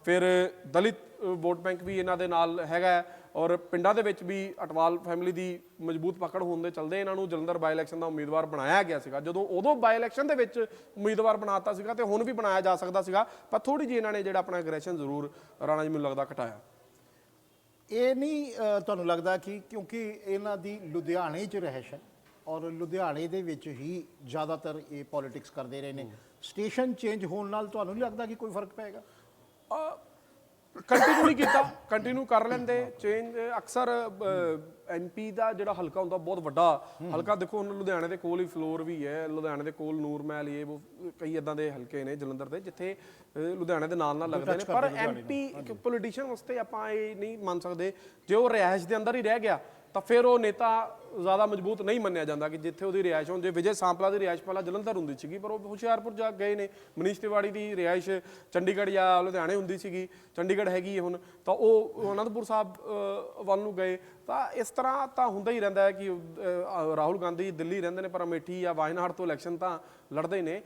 ਫਿਰ ਦਲਿਤ ਵੋਟ ਬੈਂਕ ਵੀ ਇਹਨਾਂ ਦੇ ਨਾਲ ਹੈਗਾ ਔਰ ਪਿੰਡਾਂ ਦੇ ਵਿੱਚ ਵੀ ਅਟਵਾਲ ਫੈਮਿਲੀ ਦੀ ਮਜ਼ਬੂਤ ਪਕੜ ਹੋਣ ਦੇ ਚਲਦੇ ਇਹਨਾਂ ਨੂੰ ਜਲੰਧਰ ਬਾਈ ਇਲੈਕਸ਼ਨ ਦਾ ਉਮੀਦਵਾਰ ਬਣਾਇਆ ਗਿਆ ਸੀਗਾ। ਜਦੋਂ ਉਦੋਂ ਬਾਈ ਇਲੈਕਸ਼ਨ ਦੇ ਵਿੱਚ ਉਮੀਦਵਾਰ ਬਣਾਤਾ ਸੀਗਾ ਤੇ ਹੁਣ ਵੀ ਬਣਾਇਆ ਜਾ ਸਕਦਾ ਸੀਗਾ ਪਰ ਥੋੜੀ ਜਿਹੀ ਇਹਨਾਂ ਨੇ ਜਿਹੜਾ ਆਪਣਾ ਐਗਰੈਸ਼ਨ ਜ਼ਰੂਰ ਰਾਣਾ ਜੀ ਮੈਨੂੰ ਲੱਗਦਾ ਘਟਾਇਆ। ਇਹ ਨਹੀਂ ਤੁਹਾਨੂੰ ਲੱਗਦਾ ਕਿ ਕਿਉਂਕਿ ਇਹਨਾਂ ਦੀ ਲੁਧਿਆਣੇ 'ਚ ਰਹਿਸ਼ ਹੈ ਔਰ ਲੁਧਿਆਣੇ ਦੇ ਵਿੱਚ ਹੀ ਜ਼ਿਆਦਾਤਰ ਇਹ ਪੋਲਿਟਿਕਸ ਕਰਦੇ ਰਹੇ ਨੇ। ਸਟੇਸ਼ਨ ਚੇਂਜ ਹੋਣ ਨਾਲ ਤੁਹਾਨੂੰ ਨਹੀਂ ਲੱਗਦਾ ਕਿ ਕੋਈ ਫ਼ਰਕ ਪਏਗਾ? ਕੰਟੀਨਿਊ ਨਹੀਂ ਕੀਤਾ। ਕੰਟੀਨਿਊ ਕਰ ਲੈਂਦੇ ਚੇਂਜ ਅਕਸਰ ਐਮਪੀ ਦਾ ਜਿਹੜਾ ਹਲਕਾ ਹੁੰਦਾ ਬਹੁਤ ਵੱਡਾ। ਹਲਕਾ ਦੇਖੋ ਹੁਣ ਲੁਧਿਆਣੇ ਦੇ ਕੋਲ ਹੀ ਫਲੋਰ ਵੀ ਹੈ। ਲੁਧਿਆਣੇ ਦੇ ਕੋਲ ਨੂਰ ਮਹਿਲ ਇਹ ਉਹ ਕਈ ਇਦਾਂ ਦੇ ਹਲਕੇ ਨੇ ਜਲੰਧਰ ਦੇ ਜਿੱਥੇ ਲੁਧਿਆਣੇ ਦੇ ਨਾਲ ਨਾਲ ਲੱਗਦੇ ਨੇ। ਪਰ ਐਮਪੀ ਇੱਕ ਪੋਲੀਟੀਸ਼ੀਅਨ ਵਾਸਤੇ ਆਪਾਂ ਇਹ ਨਹੀਂ ਮੰਨ ਸਕਦੇ। ਜੇ ਉਹ ਰਿਹਾਇਸ਼ ਦੇ ਅੰਦਰ ਹੀ ਰਹਿ ਗਿਆ ਤਾਂ ਫਿਰ ਉਹ ਨੇਤਾ ਜ਼ਿਆਦਾ ਮਜ਼ਬੂਤ ਨਹੀਂ ਮੰਨਿਆ ਜਾਂਦਾ ਕਿ ਜਿੱਥੇ ਉਹਦੀ ਰਿਹਾਇਸ਼ ਹੋਣ, ਜੇ ਵਿਜੇ ਸਾਂਪਲਾ ਦੀ ਰਿਹਾਇਸ਼ ਪਹਿਲਾਂ ਜਲੰਧਰ ਹੁੰਦੀ ਸੀਗੀ, ਪਰ ਉਹ ਹੁਸ਼ਿਆਰਪੁਰ ਜਾ ਗਏ ਨੇ, ਮਨੀਸ਼ ਤਿਵਾੜੀ ਦੀ ਰਿਹਾਇਸ਼ ਚੰਡੀਗੜ੍ਹ ਜਾਂ ਲੁਧਿਆਣੇ ਹੁੰਦੀ ਸੀਗੀ, ਚੰਡੀਗੜ੍ਹ ਹੈਗੀ ਹੈ ਹੁਣ, ਤਾਂ ਉਹ ਅਨੰਦਪੁਰ ਸਾਹਿਬ ਵੱਲ ਨੂੰ ਗਏ, ਤਾਂ ਇਸ ਤਰ੍ਹਾਂ ਤਾਂ ਹੁੰਦਾ ਹੀ ਰਹਿੰਦਾ ਹੈ ਕਿ ਰਾਹੁਲ ਗਾਂਧੀ ਦਿੱਲੀ ਰਹਿੰਦੇ ਨੇ, ਪਰ ਅਮੇਠੀ ਜਾਂ ਵਾਇਨਾਡ ਤੋਂ ਇਲੈਕਸ਼ਨ ਤਾਂ ਲੜਦੇ ਹੀ ਨੇ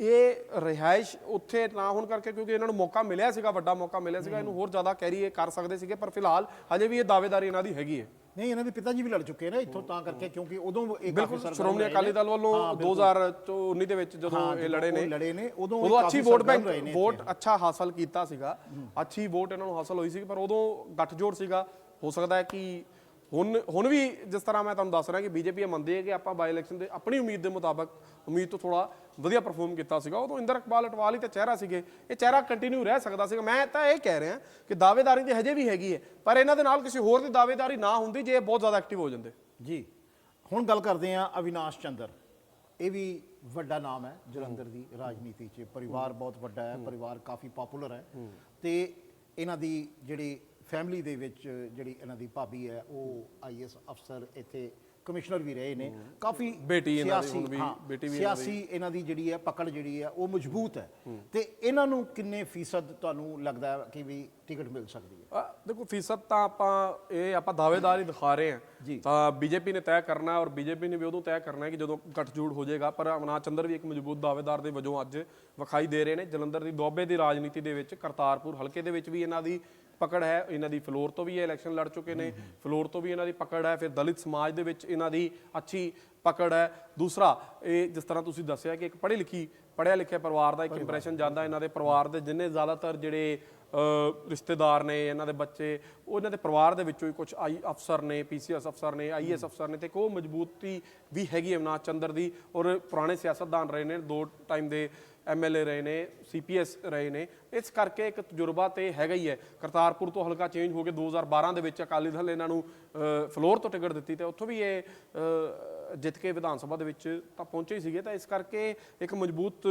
ਇਹ ਰਿਹਾਇਸ਼ ਉੱਥੇ ਨਾ ਹੋਣ ਕਰਕੇ ਕਿਉਂਕਿ ਇਹਨਾਂ ਨੂੰ ਮੌਕਾ ਮਿਲਿਆ ਸੀਗਾ ਵੱਡਾ ਮੌਕਾ ਮਿਲਿਆ ਸੀਗਾ ਇਹਨੂੰ ਹੋਰ ਜ਼ਿਆਦਾ ਕੈਰੀ ਇਹ ਕਰ ਸਕਦੇ ਸੀਗੇ ਪਰ ਫਿਲਹਾਲ ਹਜੇ ਵੀ ਇਹ ਦਾਅਵੇਦਾਰੀ ਇਹਨਾਂ ਦੀ ਹੈਗੀ ਹੈ ਨਹੀਂ ਇਹਨਾਂ ਦੇ ਪਿਤਾ ਜੀ ਵੀ ਲੜ ਚੁੱਕੇ ਨੇ ਇੱਥੋਂ ਤਾਂ ਕਰਕੇ ਕਿਉਂਕਿ ਉਦੋਂ ਇਹ ਬਿਲਕੁਲ ਸ਼੍ਰੋਮਣੀ ਅਕਾਲੀ। ਦਲ ਵੱਲੋਂ ਹਾਂ, ਬਿਲਕੁਲ। 2019 ਦੇ ਵਿੱਚ ਜਦੋਂ ਇਹ ਲੜੇ ਨੇ ਲੜੇ ਨੇ ਉਦੋਂ ਅੱਛੀ ਵੋਟ ਬੈਂਕ ਵੋਟ ਅੱਛਾ ਹਾਸਲ ਕੀਤਾ ਸੀਗਾ ਅੱਛੀ ਵੋਟ ਇਹਨਾਂ ਨੂੰ ਹਾਸਲ ਹੋਈ ਸੀ ਪਰ ਉਦੋਂ ਗੱਠਜੋੜ ਸੀਗਾ ਹੋ ਸਕਦਾ ਹੈ ਕਿ ਹੁਣ ਹੁਣ ਵੀ ਜਿਸ ਤਰ੍ਹਾਂ ਮੈਂ ਤੁਹਾਨੂੰ ਦੱਸ ਰਿਹਾ ਕਿ ਬੀਜੇਪੀ ਮੰਨਦੀ ਹੈ ਕਿ ਆਪਾਂ ਬਾਈ ਇਲੈਕਸ਼ਨ ਦੇ ਆਪਣੀ ਉਮੀਦ ਦੇ ਮੁਤਾਬਕ ਉਮੀਦ ਤੋਂ ਥੋੜਾ ਵਧੀਆ ਪਰਫਾਰਮ ਕੀਤਾ ਸੀਗਾ। ਉਦੋਂ ਇੰਦਰ ਇਕਬਾਲ ਅਟਵਾਲ ਹੀ ਤੇ ਚਿਹਰਾ ਸੀਗੇ। ਇਹ ਚਿਹਰਾ ਕੰਟੀਨਿਊ ਰਹਿ ਸਕਦਾ ਸੀਗਾ। ਮੈਂ ਤਾਂ ਇਹ ਕਹਿ ਰਿਹਾ ਕਿ ਦਾਅਵੇਦਾਰੀ ਤੇ ਹਜੇ ਵੀ ਹੈਗੀ ਹੈ ਪਰ ਇਹਨਾਂ ਦੇ ਨਾਲ ਕਿਸੇ ਹੋਰ ਦੀ ਦਾਅਵੇਦਾਰੀ ਨਾ ਹੁੰਦੀ ਜੇ ਇਹ ਬਹੁਤ ਜ਼ਿਆਦਾ ਐਕਟਿਵ ਹੋ ਜਾਂਦੇ। ਜੀ ਹੁਣ ਗੱਲ ਕਰਦੇ ਹਾਂ ਅਵਿਨਾਸ਼ ਚੰਦਰ। ਇਹ ਵੀ ਵੱਡਾ ਨਾਮ ਹੈ ਜਲੰਧਰ ਦੀ ਰਾਜਨੀਤੀ 'ਚ। ਪਰਿਵਾਰ ਬਹੁਤ ਵੱਡਾ ਹੈ ਪਰਿਵਾਰ ਕਾਫੀ ਪਪੂਲਰ ਹੈ। ਤੇ ਇਹਨਾਂ ਦੀ ਜਿਹੜੀ ਫੈਮਿਲੀ ਦੇ ਵਿੱਚ ਜਿਹੜੀ ਇਹਨਾਂ ਦੀ ਭਾਬੀ ਹੈ ਉਹ ਆਈਐਸ ਅਫਸਰ ਇੱਥੇ ਕਮਿਸ਼ਨਰ ਵੀ ਰਹੇ ਨੇ। ਕਾਫੀ ਬੇਟੀ ਇਹਨਾਂ ਦੀ ਹੁਣ ਵੀ- ਹਾਂ, ਬੇਟੀ ਵੀ। ਸਿਆਸੀ ਇਹਨਾਂ ਦੀ ਜਿਹੜੀ ਹੈ ਪਕੜ ਜਿਹੜੀ ਹੈ ਉਹ ਮਜ਼ਬੂਤ ਹੈ। ਤੇ ਇਹਨਾਂ ਨੂੰ ਕਿੰਨੇ ਫੀਸਦ ਤੁਹਾਨੂੰ ਲੱਗਦਾ ਹੈ ਕਿ ਵੀ ਟਿਕਟ ਮਿਲ ਸਕਦੀ ਹੈ? ਦੇਖੋ ਫੀਸਦ ਤਾਂ ਆਪਾਂ ਇਹ ਆਪਾਂ ਦਾਅਵੇਦਾਰੀ ਦਿਖਾ ਰਹੇ ਹਾਂ। ਤਾਂ ਬੀਜੇਪੀ ਨੇ ਤੈਅ ਕਰਨਾ ਹੈ ਔਰ ਬੀਜੇਪੀ ਨੇ ਵੀ ਉਦੋਂ ਤੈਅ ਕਰਨਾ ਹੈ ਕਿ ਜਦੋਂ ਗੱਠਜੋੜ ਹੋ ਜਾਏਗਾ। ਪਰ ਅਮਨਾਥ ਚੰਦਰ ਵੀ ਇੱਕ ਮਜ਼ਬੂਤ ਦਾਅਵੇਦਾਰ ਦੇ ਵਜੋਂ ਅੱਜ ਵਿਖਾਈ ਦੇ ਰਹੇ ਨੇ। ਜਲੰਧਰ ਦੀ ਦੁਆਬੇ ਦੀ ਰਾਜਨੀਤੀ ਦੇ ਵਿੱਚ ਕਰਤਾਰਪੁਰ ਹਲਕੇ ਦੇ ਵਿੱਚ ਵੀ ਇਹਨਾਂ ਦੀ ਪਕੜ ਹੈ ਇਹਨਾਂ ਦੀ ਫਲੋਰ ਤੋਂ ਵੀ ਇਹ ਇਲੈਕਸ਼ਨ ਲੜ ਚੁੱਕੇ ਨੇ। ਫਲੋਰ ਤੋਂ ਵੀ ਇਹਨਾਂ ਦੀ ਪਕੜ ਹੈ ਫਿਰ ਦਲਿਤ ਸਮਾਜ ਦੇ ਵਿੱਚ ਇਹਨਾਂ ਦੀ ਅੱਛੀ ਪਕੜ ਹੈ। ਦੂਸਰਾ ਇਹ ਜਿਸ ਤਰ੍ਹਾਂ ਤੁਸੀਂ ਦੱਸਿਆ ਕਿ ਇੱਕ ਪੜ੍ਹੀ ਲਿਖੀ ਪੜ੍ਹਿਆ ਲਿਖਿਆ ਪਰਿਵਾਰ ਦਾ ਇੱਕ ਇੰਪ੍ਰੈਸ਼ਨ ਜਾਂਦਾ ਇਹਨਾਂ ਦੇ ਪਰਿਵਾਰ ਦੇ ਜਿੰਨੇ ਜ਼ਿਆਦਾਤਰ ਜਿਹੜੇ ਰਿਸ਼ਤੇਦਾਰ ਨੇ ਇਹਨਾਂ ਦੇ ਬੱਚੇ ਉਹ ਇਹਨਾਂ ਦੇ ਪਰਿਵਾਰ ਦੇ ਵਿੱਚੋਂ ਹੀ ਕੁਝ ਆਈ ਅਫਸਰ ਨੇ ਪੀਸੀਐਸ ਅਫਸਰ ਨੇ ਆਈਐਸ ਅਫਸਰ ਨੇ ਤੇ ਉਹ ਮਜ਼ਬੂਤੀ ਵੀ ਹੈਗੀ ਹੈ ਅਵਨਾਥ ਚੰਦਰ ਦੀ ਔਰ ਪੁਰਾਣੇ ਸਿਆਸਤਦਾਨ ਰਹੇ ਨੇ ਦੋ ਟਾਈਮ ਦੇ ਐਮਐਲਏ ਰਹੇ ਨੇ ਸੀਪੀਐਸ ਰਹੇ ਨੇ, ਇਸ ਕਰਕੇ ਇੱਕ ਤਜਰਬਾ ਤੇ ਹੈਗਾ ਹੀ ਹੈ। ਕਰਤਾਰਪੁਰ ਤੋਂ ਹਲਕਾ ਚੇਂਜ ਹੋ ਕੇ 2012 ਦੇ ਵਿੱਚ ਅਕਾਲੀ ਦਲ ਇਹਨਾਂ ਨੂੰ ਫਲੋਰ ਤੋਂ ਟਿਕਟ ਦਿੱਤੀ ਤੇ ਉੱਥੋਂ ਵੀ ਇਹ ਜਿੱਤ ਕੇ ਵਿਧਾਨ ਸਭਾ ਦੇ ਵਿੱਚ ਤਾਂ ਪਹੁੰਚੇ ਹੀ ਸੀਗੇ। ਤਾਂ ਇਸ ਕਰਕੇ ਇੱਕ ਮਜ਼ਬੂਤ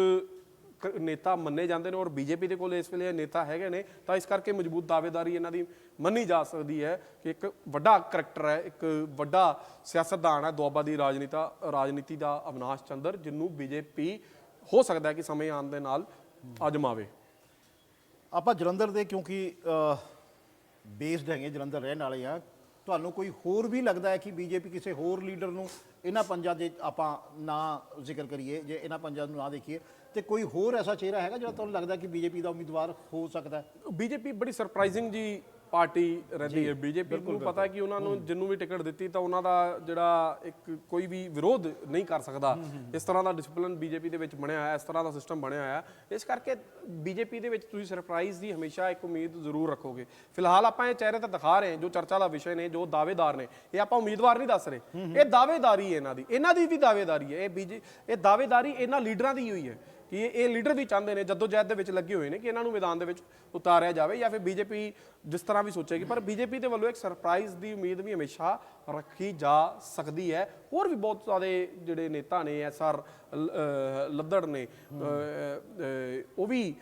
ਕ- ਨੇਤਾ ਮੰਨੇ ਜਾਂਦੇ ਨੇ ਔਰ ਬੀਜੇਪੀ ਦੇ ਕੋਲ ਇਸ ਵੇਲੇ ਨੇਤਾ ਹੈਗੇ ਨੇ। ਤਾਂ ਇਸ ਕਰਕੇ ਮਜ਼ਬੂਤ ਦਾਅਵੇਦਾਰੀ ਇਹਨਾਂ ਦੀ ਮੰਨੀ ਜਾ ਸਕਦੀ ਹੈ ਕਿ ਇੱਕ ਵੱਡਾ ਕਰੈਕਟਰ ਹੈ, ਇੱਕ ਵੱਡਾ ਸਿਆਸਤਦਾਨ ਹੈ, ਦੁਆਬਾ ਦੀ ਰਾਜਨੀਤਾ, ਰਾਜਨੀਤੀ ਦਾ ਅਵਨਾਸ਼ ਚੰਦਰ ਜਿਹਨੂੰ ਬੀਜੇਪੀ ਹੋ ਸਕਦਾ ਹੈ ਕਿ ਸਮੇਂ ਆਉਣ ਦੇ ਨਾਲ ਅਜਮਾਵੇ ਆਪਾਂ ਜਲੰਧਰ ਦੇ ਕਿਉਂਕਿ ਬੇਸਡ ਹੈਗੇ ਜਲੰਧਰ ਰਹਿਣ ਵਾਲੇ ਆ ਤੁਹਾਨੂੰ ਕੋਈ ਹੋਰ ਵੀ ਲੱਗਦਾ ਹੈ ਕਿ ਬੀਜੇਪੀ ਕਿਸੇ ਹੋਰ ਲੀਡਰ ਨੂੰ ਇਹਨਾਂ ਪੰਜਾਂ ਦੇ ਆਪਾਂ ਨਾ ਜ਼ਿਕਰ ਕਰੀਏ ਜੇ ਇਹਨਾਂ ਪੰਜਾਂ ਨੂੰ ਨਾ ਦੇਖੀਏ ਤੇ ਕੋਈ ਹੋਰ ਐਸਾ ਚਿਹਰਾ ਹੈਗਾ ਜਿਹੜਾ ਤੁਹਾਨੂੰ ਲੱਗਦਾ ਕਿ ਬੀਜੇਪੀ ਦਾ ਉਮੀਦਵਾਰ ਹੋ ਸਕਦਾ ਹੈ? ਬੀਜੇਪੀ ਬੜੀ ਸਰਪ੍ਰਾਈਜ਼ਿੰਗ ਜੀ ਪਾਰਟੀ ਰਹਿੰਦੀ ਹੈ ਬੀਜੇਪੀ ਨੂੰ ਪਤਾ ਕਿ ਉਹਨਾਂ ਨੂੰ ਜਿੰਨੂੰ ਵੀ ਟਿਕਟ ਦਿੱਤੀ ਤਾਂ ਉਹਨਾਂ ਦਾ ਜਿਹੜਾ ਇੱਕ ਕੋਈ ਵੀ ਵਿਰੋਧ ਨਹੀਂ ਕਰ ਸਕਦਾ। ਇਸ ਤਰ੍ਹਾਂ ਦਾ ਡਿਸਪਲਿਨ ਬੀਜੇਪੀ ਦੇ ਵਿੱਚ ਬਣਿਆ ਹੋਇਆ ਇਸ ਤਰ੍ਹਾਂ ਦਾ ਸਿਸਟਮ ਬਣਿਆ ਹੋਇਆ। ਇਸ ਕਰਕੇ ਬੀਜੇਪੀ ਦੇ ਵਿੱਚ ਤੁਸੀਂ ਸਰਪ੍ਰਾਈਜ਼ ਦੀ ਹਮੇਸ਼ਾ ਇੱਕ ਉਮੀਦ ਜ਼ਰੂਰ ਰੱਖੋਗੇ। ਫਿਲਹਾਲ ਆਪਾਂ ਇਹ ਚਿਹਰੇ ਤਾਂ ਦਿਖਾ ਰਹੇ ਹਾਂ ਜੋ ਚਰਚਾ ਦਾ ਵਿਸ਼ੇ ਨੇ ਜੋ ਦਾਅਵੇਦਾਰ ਨੇ। ਇਹ ਆਪਾਂ ਉਮੀਦਵਾਰ ਨਹੀਂ ਦੱਸ ਰਹੇ। ਇਹ ਦਾਅਵੇਦਾਰੀ ਹੈ ਇਹਨਾਂ ਦੀ। ਇਹਨਾਂ ਦੀ ਵੀ ਦਾਅਵੇਦਾਰੀ ਹੈ। ਇਹ ਬੀਜੇ ਇਹ ਦਾਅਵੇਦਾਰੀ ਇਹਨਾਂ ਲੀਡਰਾਂ ਦੀ ਹੋਈ ਹੈ। ਕਿ ਇਹ- ਲੀਡਰ ਵੀ ਚਾਹੁੰਦੇ ਨੇ ਜਦੋਂ ਜਹਿਦ ਦੇ ਵਿੱਚ ਲੱਗੇ ਹੋਏ ਨੇ ਕਿ ਇਹਨਾਂ ਨੂੰ ਮੈਦਾਨ ਦੇ ਵਿੱਚ ਉਤਾਰਿਆ ਜਾਵੇ ਜਾਂ ਫਿਰ ਬੀਜੇਪੀ ਜਿਸ ਤਰ੍ਹਾਂ ਵੀ ਸੋਚੇਗੀ। ਪਰ ਬੀਜੇਪੀ ਦੇ ਵੱਲੋਂ ਇੱਕ ਸਰਪ੍ਰਾਈਜ਼ ਦੀ ਉਮੀਦ ਵੀ ਹਮੇਸ਼ਾ ਰੱਖੀ ਜਾ ਸਕਦੀ ਹੈ। ਹੋਰ ਵੀ ਬਹੁਤ ਸਾਰੇ ਜਿਹੜੇ ਨੇਤਾ ਨੇ ਐਸਆਰ ਲੱਦੜ ਨੇ ਉਹ ਵੀ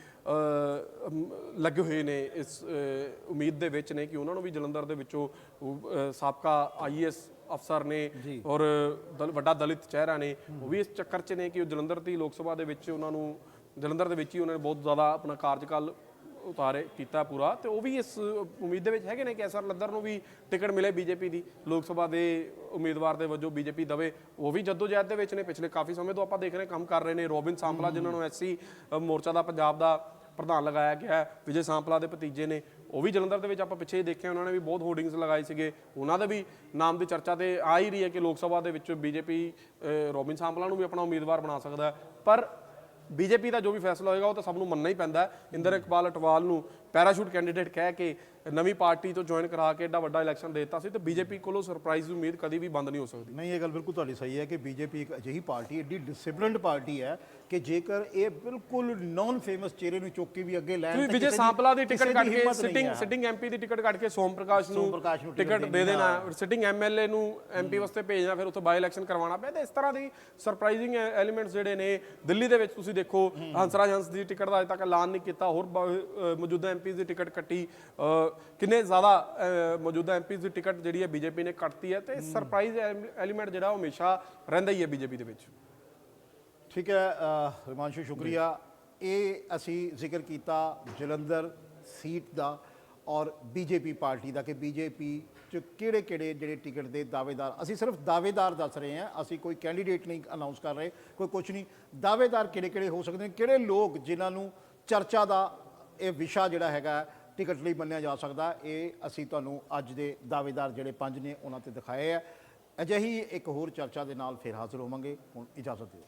ਲੱਗੇ ਹੋਏ ਨੇ ਇਸ ਉਮੀਦ ਦੇ ਵਿੱਚ ਨੇ ਕਿ ਉਹਨਾਂ ਨੂੰ ਵੀ ਜਲੰਧਰ ਦੇ ਵਿੱਚੋਂ ਉਹ, ਅ, ਸਾਬਕਾ ਆਈਐਸ ਅਫਸਰ ਨੇ ਔਰ ਦਲ- ਵੱਡਾ ਦਲਿਤ ਚਿਹਰਾ ਨੇ ਉਹ ਵੀ ਇਸ ਚੱਕਰ 'ਚ ਨੇ ਕਿ ਉਹ ਜਲੰਧਰ ਦੀ ਲੋਕ ਸਭਾ ਦੇ ਵਿੱਚ ਉਹਨਾਂ ਨੂੰ ਜਲੰਧਰ ਦੇ ਵਿੱਚ ਹੀ ਉਹਨਾਂ ਨੇ ਬਹੁਤ ਜ਼ਿਆਦਾ ਆਪਣਾ ਕਾਰਜਕਾਲ ਉਤਾਰੇ ਕੀਤਾ ਪੂਰਾ। ਤੇ ਉਹ ਵੀ ਇਸ ਉਮੀਦ ਦੇ ਵਿੱਚ ਹੈਗੇ ਨੇ ਕਿ ਐਸਆਰ ਲੱਦਰ ਨੂੰ ਵੀ ਟਿਕਟ ਮਿਲੇ ਬੀਜੇਪੀ ਦੀ। ਲੋਕ ਸਭਾ ਦੇ ਉਮੀਦਵਾਰ ਦੇ ਵਜੋਂ ਬੀਜੇਪੀ ਦਵੇ ਉਹ ਵੀ ਜਦੋਜਹਿਦ ਦੇ ਵਿੱਚ ਨੇ। ਪਿਛਲੇ ਕਾਫੀ ਸਮੇਂ ਤੋਂ ਆਪਾਂ ਦੇਖ ਰਹੇ ਕੰਮ ਕਰ ਰਹੇ ਨੇ। ਰੋਬਿਨ ਸਾਂਪਲਾ ਜਿਨ੍ਹਾਂ ਨੂੰ ਐਸਸੀ ਮੋਰਚਾ ਦਾ ਪੰਜਾਬ ਦਾ ਪ੍ਰਧਾਨ ਲਗਾਇਆ ਗਿਆ ਹੈ। ਵਿਜੇ ਸਾਂਪਲਾ ਦੇ ਭਤੀਜੇ ਨੇ। ਉਹ ਵੀ ਜਲੰਧਰ ਦੇ ਵਿੱਚ ਆਪਾਂ ਪਿੱਛੇ ਦੇਖਿਆ, ਉਹਨਾਂ ਨੇ ਵੀ ਬਹੁਤ ਹੋਰਡਿੰਗਸ ਲਗਾਏ ਸੀਗੇ। ਉਹਨਾਂ ਦਾ ਵੀ ਨਾਮ ਦੀ ਚਰਚਾ ਤੇ ਆ ਹੀ ਰਹੀ ਹੈ ਕਿ ਲੋਕ ਸਭਾ ਦੇ ਵਿੱਚ ਬੀਜੇਪੀ ਰੋਬਿਨ ਸਾਂਪਲਾ ਨੂੰ ਵੀ ਆਪਣਾ ਉਮੀਦਵਾਰ ਬਣਾ ਸਕਦਾ ਹੈ। ਪਰ ਬੀਜੇਪੀ ਦਾ ਜੋ ਵੀ ਫੈਸਲਾ ਹੋਏਗਾ, ਉਹ ਤਾਂ ਸਭ ਨੂੰ ਮੰਨਣਾ ਹੀ ਪੈਂਦਾ ਇੰਦਰ ਇਕਬਾਲ ਅਟਵਾਲ ਨੂੰ ਪੈਰਾਸ਼ੂਟ ਕੈਂਡੀਡੇਟ ਕਹਿ ਕੇ ਨਵੀਂ ਪਾਰਟੀ ਤੋਂ ਜੁਆਇਨ ਕਰਾ ਕੇ ਏਡਾ ਵੱਡਾ ਇਲੈਕਸ਼ਨ ਦੇ ਦਿੱਤਾ ਸੀ ਤੇ ਬੀਜੇਪੀ ਕੋਲੋਂ ਸਰਪ੍ਰਾਈਜ਼ ਦੀ ਉਮੀਦ ਕਦੀ ਵੀ ਬੰਦ ਨਹੀਂ ਹੋ ਸਕਦੀ। ਨਹੀਂ ਇਹ ਗੱਲ ਬਿਲਕੁਲ ਤੁਹਾਡੀ ਸਹੀ ਹੈ ਕਿ ਬੀਜੇਪੀ ਇੱਕ ਅਜਿਹੀ ਪਾਰਟੀ ਏਡੀ ਡਿਸਪਲਿਨਡ ਪਾਰਟੀ ਹੈ ਕਿ ਜੇਕਰ ਇਹ ਬਿਲਕੁਲ ਨਾਨ ਫੇਮਸ ਚਿਹਰੇ ਨੂੰ ਚੁੱਕ ਕੇ ਵੀ ਅੱਗੇ ਲੈਣ ਤੁਸੀਂ ਵਿਜੇ ਸਾਂਪਲਾ ਦੀ ਟਿਕਟ ਕੱਢ ਕੇ ਸਿਟਿੰਗ। ਸਿਟਿੰਗ ਐਮਪੀ ਦੀ ਟਿਕਟ ਕੱਢ ਕੇ ਸੋਮ ਪ੍ਰਕਾਸ਼ ਨੂੰ ਟਿਕਟ ਦੇ ਦੇਣੀ, ਸਿਟਿੰਗ ਐਮਐਲਏ ਨੂੰ ਐਮਪੀ ਵਾਸਤੇ ਭੇਜਣਾ ਫਿਰ ਉੱਥੇ ਬਾਈ ਇਲੈਕਸ਼ਨ ਕਰਵਾਉਣਾ ਪਿਆ ਤੇ ਇਸ ਤਰ੍ਹਾਂ ਦੀ ਸਰਪ੍ਰਾਈਜ਼ਿੰਗ ਐਲੀਮੈਂਟਸ ਜਿਹੜੇ ਨੇ ਦਿੱਲੀ ਦੇ ਵਿੱਚ ਤੁਸੀਂ ਦੇਖੋ ਹੰਸਰਾਜ ਹੰਸ ਦੀ ਟਿਕਟ ਦਾ ਅਜੇ ਤੱਕ ਐਲਾਨ ਨਹੀਂ ਕੀਤਾ ਹੋਰ ਮੌਜੂਦਾ ਐਮਪੀਜ਼ ਦੀ ਟਿਕਟ ਕੱਟੀ ਕਿੰਨੇ ਜ਼ਿਆਦਾ ਅ, ਮੌਜੂਦਾ ਐਮਪੀਜ਼ ਦੀ ਟਿਕਟ ਜਿਹੜੀ ਹੈ ਬੀਜੇਪੀ ਨੇ ਕੱਟਤੀ ਹੈ ਤੇ ਸਰਪ੍ਰਾਈਜ਼ ਐਲੀਮੈਂਟ ਜਿਹੜਾ ਉਹ ਹਮੇਸ਼ਾ ਰਹਿੰਦਾ ਹੀ ਹੈ ਬੀਜੇਪੀ ਦੇ ਵਿੱਚ। ਠੀਕ ਹੈ ਅ, ਸ਼ੁਕਰੀਆ। ਇਹ ਅਸੀਂ ਜ਼ਿਕਰ ਕੀਤਾ ਜਲੰਧਰ ਸੀਟ ਦਾ ਔਰ ਬੀਜੇਪੀ ਪਾਰਟੀ ਦਾ ਕਿ ਬੀਜੇਪੀ ਚ ਕਿਹੜੇ ਕਿਹੜੇ ਜਿਹੜੇ ਟਿਕਟ ਦੇ ਦਾਅਵੇਦਾਰ ਅਸੀਂ ਸਿਰਫ ਦਾਅਵੇਦਾਰ ਦੱਸ ਰਹੇ ਹਾਂ ਅਸੀਂ ਕੋਈ ਕੈਂਡੀਡੇਟ ਨਹੀਂ ਅਨਾਉਂਸ ਕਰ ਰਹੇ ਕੋਈ ਕੁਝ ਨਹੀਂ। ਦਾਅਵੇਦਾਰ ਕਿਹੜੇ ਕਿਹੜੇ ਹੋ ਸਕਦੇ ਨੇ ਕਿਹੜੇ ਲੋਕ ਜਿਨ੍ਹਾਂ ਨੂੰ ਚਰਚਾ ਦਾ ਇਹ ਵਿਸ਼ਾ ਜਿਹੜਾ ਹੈਗਾ ਟਿਕਟ ਲਈ ਮੰਨਿਆ ਜਾ ਸਕਦਾ। ਇਹ ਅਸੀਂ ਤੁਹਾਨੂੰ ਅੱਜ ਦੇ ਦਾਅਵੇਦਾਰ ਜਿਹੜੇ ਪੰਜ ਨੇ, ਉਹਨਾਂ ਤੇ ਦਿਖਾਏ ਆ। ਅਜਿਹੀ ਇੱਕ ਹੋਰ ਚਰਚਾ ਦੇ ਨਾਲ ਫਿਰ ਹਾਜ਼ਰ ਹੋਵਾਂਗੇ। ਹੁਣ ਇਜਾਜ਼ਤ ਦਿਓ।